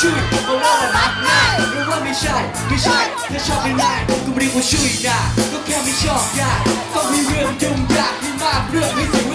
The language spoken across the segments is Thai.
ช่วยเพราะว่าเรารักง่ายหรือว่าไม่ใช่ ไม่ใช่ ถ้าชอบไม่ง่ายก็ไม่เรียกว่าช่วยนะก็แค่ไม่ชอบยากต้องมีเรื่องยุ่งยากให้มากเรื่องให้ถึง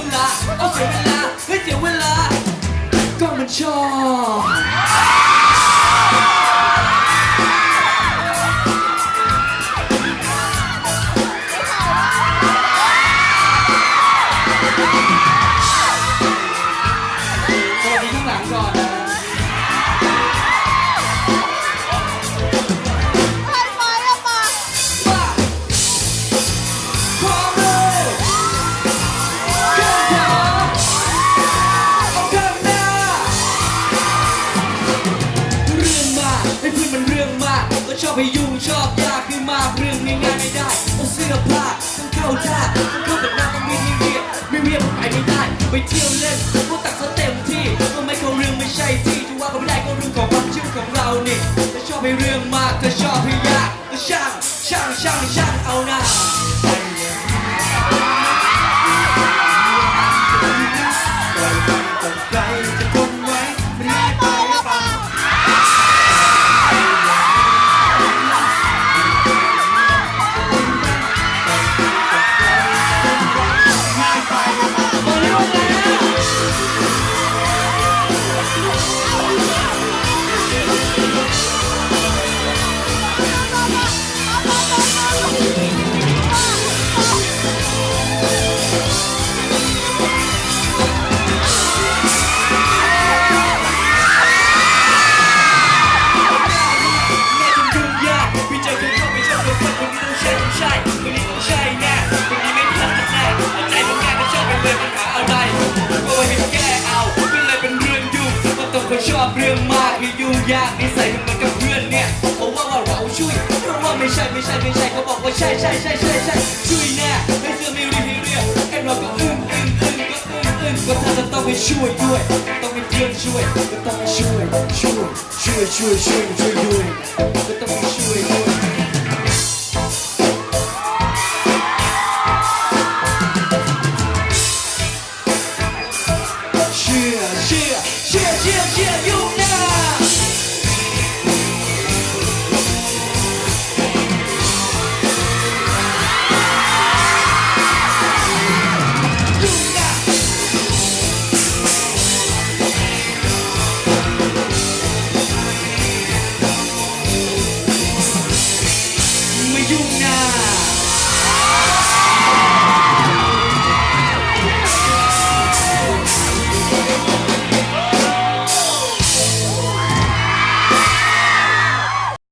ให้เรื่องมากถ้าชอบให้ยากก็ช่างช่างช่างช่างเอาหน้า ยากนิสัยมันเหมือนกับเพื่อนเนี่ยเขาว่าว่าเราช่วยเพราะว่าไม่ใช่ไม่ใช่ไม่ใช่เขาบอกว่าใช่ใช่ใช่ใช่ใช่ช่วยแน่ไม่เสื่อไม่รีบให้เรียกแค่เราก็อึ้งอึ้งอึ้งก็อึ้งอึ้งก็ถ้าจะต้องไปช่วยด้วย ต้องมีเพื่อนช่วยก็ต้องไปช่วยช่วยช่วยช่วยช่วยช่วยด้วยก็ unite.